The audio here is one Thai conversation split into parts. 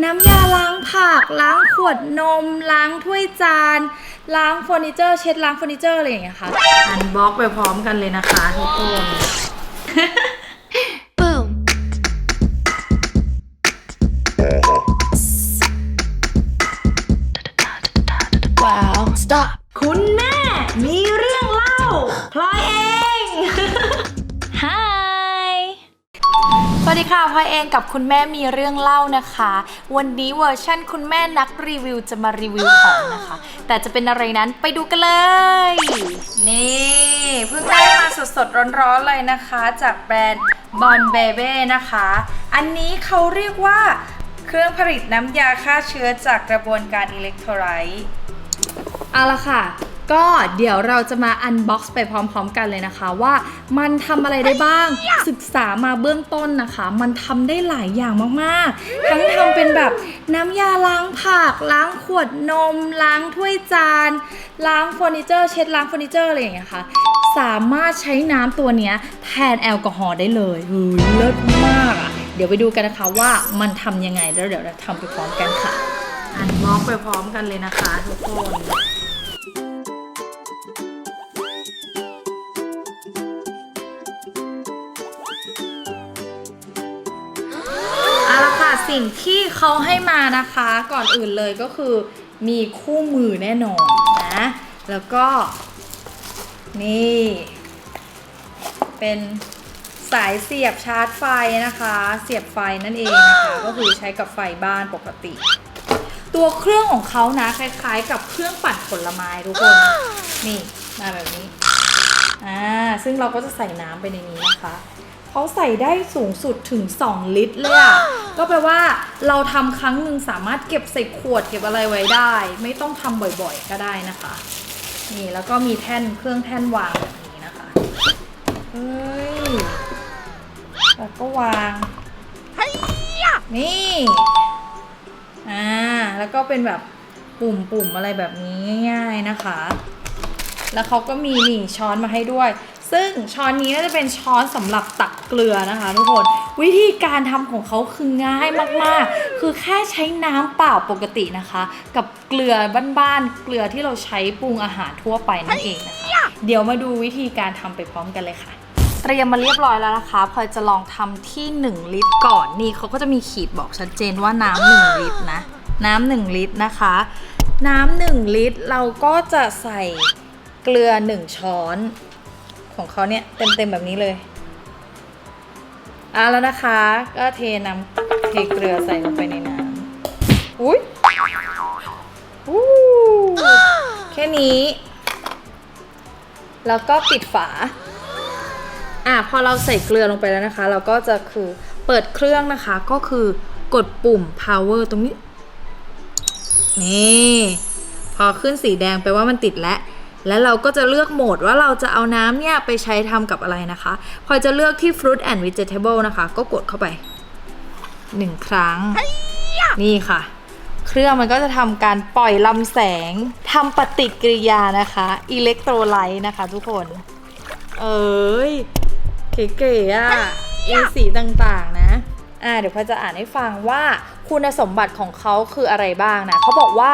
น้ำยาล้างผัก ล้างขวดนม ล้างถ้วยจาน ล้างเฟอร์นิเจอร์ เช็ดล้างเฟอร์นิเจอร์อะไรอย่างเงี้ยค่ะ อันบล็อกไปพร้อมกันเลยนะคะทุกคน Boom. Wow. Stop. คุณแม่มีเรื่องเล่าพลอยเอง วัสดีค่ะพลอยเองกับคุณแม่มีเรื่องเล่านะคะ วันนี้เวอร์ชั่นคุณแม่นักรีวิวจะมารีวิวของนะคะ แต่จะเป็นอะไรนั้นไปดูกันเลย นี่เพิ่งได้มาสดๆ ร้อนๆเลยนะคะ จากแบรนด์บอนเบเบ้นะคะ อันนี้เขาเรียกว่าเครื่องผลิตน้ำยาฆ่าเชื้อจากกระบวนการอิเล็กโทรไลต์เอาละค่ะ ก็เดี๋ยวเราจะมาอันบ็อกซ์ไปพร้อม ๆ กันเลยนะคะว่ามันทำอะไรได้บ้าง ศึกษามาเบื้องต้นนะคะ มันทำได้หลายอย่างมากๆ ทั้งทำเป็นแบบน้ำยาล้างผัก ล้างขวดนม ล้างถ้วยจาน ล้างเฟอร์นิเจอร์ เช็ดล้างเฟอร์นิเจอร์อะไรอย่างเงี้ยค่ะสามารถใช้น้ำตัวเนี้ยแทนแอลกอฮอล์ได้เลยเฮ้ยเลิศมากอะเดี๋ยวไปดูกันนะคะว่ามันทำยังไงแล้วเดี๋ยวเราทำไปพร้อมกันค่ะ อันบล็อกไปพร้อมกันเลยนะคะทุกคน สิ่งที่เขาให้มานะคะก่อนอื่นเลยก็คือ มีคู่มือแน่นอนนะ แล้วก็ นี่ เป็นสายเสียบชาร์จไฟนะคะ เสียบไฟนั่นเองนะคะ ก็คือใช้กับไฟบ้านปกติ ตัวเครื่องของเขานะ คล้ายๆ กับเครื่องปั่นผลไม้ทุกคน นี่มาแบบนี้อ่าซึ่งเราก็จะใส่น้ำไปในนี้นะคะ เขาใส่ได้สูงสุดถึง 2 ลิตรเลยอะก็แปลว่าเราทำครั้งหนึ่งสามารถเก็บใส่ขวดเก็บอะไรไว้ได้ ไม่ต้องทำบ่อยๆก็ได้นะคะ นี่แล้วก็มีแท่นเครื่องแท่นวางแบบนี้นะคะเฮ้ยแล้วก็วางนี่อ่าแล้วก็เป็นแบบปุ่มๆอะไรแบบนี้ง่ายๆนะคะ แล้วเขาก็มีนี่ช้อนมาให้ด้วย ซึ่งช้อนนี้น่าจะเป็นช้อนสำหรับตักเกลือนะคะทุกคน วิธีการทำของเขาคือง่ายมากๆ คือแค่ใช้น้ำเปล่าปกตินะคะ กับเกลือบ้านๆ เกลือที่เราใช้ปรุงอาหารทั่วไปนั่นเองนะคะ เดี๋ยวมาดูวิธีการทำไปพร้อมกันเลยค่ะเตรียมมาเรียบร้อยแล้วนะคะพลอยจะลองทำที่ 1 ลิตรก่อน นี่เขาก็จะมีขีดบอกชัดเจนว่าน้ำหนึ่งลิตรนะ น้ำหนึ่งลิตรนะคะ น้ำหนึ่งลิตรเราก็จะใส่เกลือ 1 ช้อน ของเขาเนี่ยเต็มๆแบบนี้เลยเอาแล้วนะคะ ก็เทน้ำเทเกลือใส่ลงไปในน้ำอุ้ยอู้แค่นี้ แล้วก็ปิดฝา อะพอเราใส่เกลือลงไปแล้วนะคะ เราก็จะคือเปิดเครื่องนะคะก็คือกดปุ่ม power ตรงนี้ นี่ พอขึ้นสีแดงไปว่ามันติดแล้ว แล้วเราก็จะเลือกโหมดว่าเราจะเอาน้ำเนี่ยไปใช้ทำกับอะไรนะคะ พอจะเลือกที่ fruit and vegetable นะคะ ก็กดเข้าไปหนึ่งครั้ง นี่ค่ะ เครื่องมันก็จะทำการปล่อยลำแสงทำปฏิกิริยานะคะอิเล็กโทรไลต์นะคะทุกคน เอ้ยเก๋ๆอะมีสีต่างๆนะอ่าเดี๋ยวพอจะอ่านให้ฟังว่าคุณสมบัติของเขาคืออะไรบ้างนะเขาบอกว่า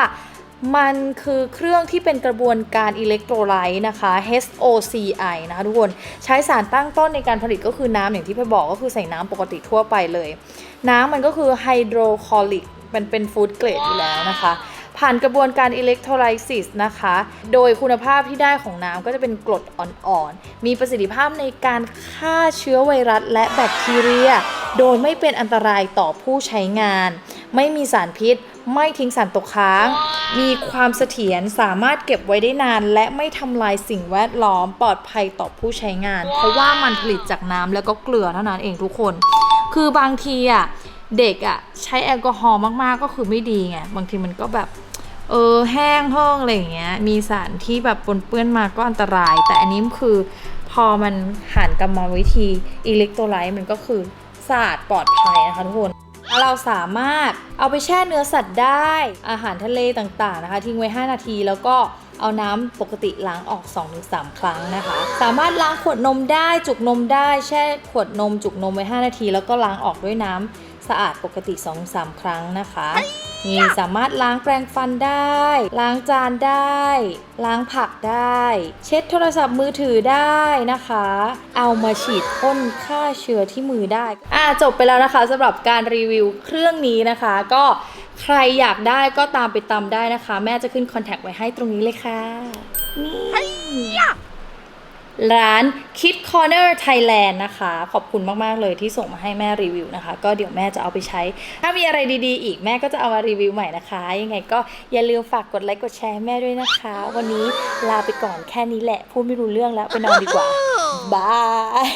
มันคือเครื่องที่เป็นกระบวนการอิเล็กโทรไลต์นะคะ HOCI นะคะทุกคนใช้สารตั้งต้นในการผลิตก็คือน้ำอย่างที่พี่บอกก็คือใส่น้ำปกติทั่วไปเลย น้ำมันก็คือไฮโดรคลอริกมันเป็นฟู้ดเกรดอยู่แล้วนะคะ ผ่านกระบวนการอิเล็กโทรไลซิสนะคะ โดยคุณภาพที่ได้ของน้ำก็จะเป็นกรดอ่อนๆ มีประสิทธิภาพในการฆ่าเชื้อไวรัสและแบคทีเรีย โดยไม่เป็นอันตรายต่อผู้ใช้งาน ไม่มีสารพิษ ไม่ทิ้งสารตกค้าง มีความเสถียรสามารถเก็บไว้ได้นาน และไม่ทำลายสิ่งแวดล้อมปลอดภัยต่อผู้ใช้งาน เพราะว่ามันผลิตจากน้ำแล้วก็เกลือเท่านั้นเองทุกคน คือบางทีอะเด็กอะ ใช้แอลกอฮอล์มาก ๆ ก็คือไม่ดีไง บางทีมันก็แบบ เออแห้งห้องอะไรอย่างเงี้ย มีสารที่แบบปนเปื้อนมาก็อันตราย แต่อันนี้คือพอมันผ่านกรรมวิธีอิเล็กโทรไลต์มันก็คือสะอาดปลอดภัยนะคะทุกคน เราสามารถเอาไปแช่เนื้อสัตว์ได้อาหารทะเลต่างๆนะคะ ทิ้งไว้ 5 นาทีแล้วก็ เอาน้ำปกติล้างออก 2-3 ครั้งนะคะ สามารถล้างขวดนมได้จุกนมได้แช่ขวดนมจุกนมไว้ 5 นาที แล้วก็ล้างออกด้วยน้ำสะอาดปกติ 2-3 ครั้งนะคะนี่สามารถล้างแปรงฟันได้ ล้างจานได้ ล้างผักได้ เช็ดโทรศัพท์มือถือได้นะคะ เอามาฉีดพ่นฆ่าเชื้อที่มือได้ อ่าจบไปแล้วนะคะสำหรับการรีวิวเครื่องนี้นะคะ ก็ ใครอยากได้ก็ตามไปตามได้นะคะ แม่จะขึ้นคอนแทคไว้ให้ตรงนี้เลยค่ะนี่ร้าน Kid Corner Thailand นะคะ ขอบคุณมาก ๆ เลยที่ส่งมาให้แม่รีวิวนะคะ ก็เดี๋ยวแม่จะเอาไปใช้ ถ้ามีอะไรดีๆ อีกแม่ก็จะเอามารีวิวใหม่นะคะ ยังไงก็อย่าลืมฝากกดไลค์กดแชร์ให้แม่ด้วยนะคะ วันนี้ลาไปก่อนแค่นี้แหละ พูดไม่รู้เรื่องแล้วไปนอนดีกว่าบาย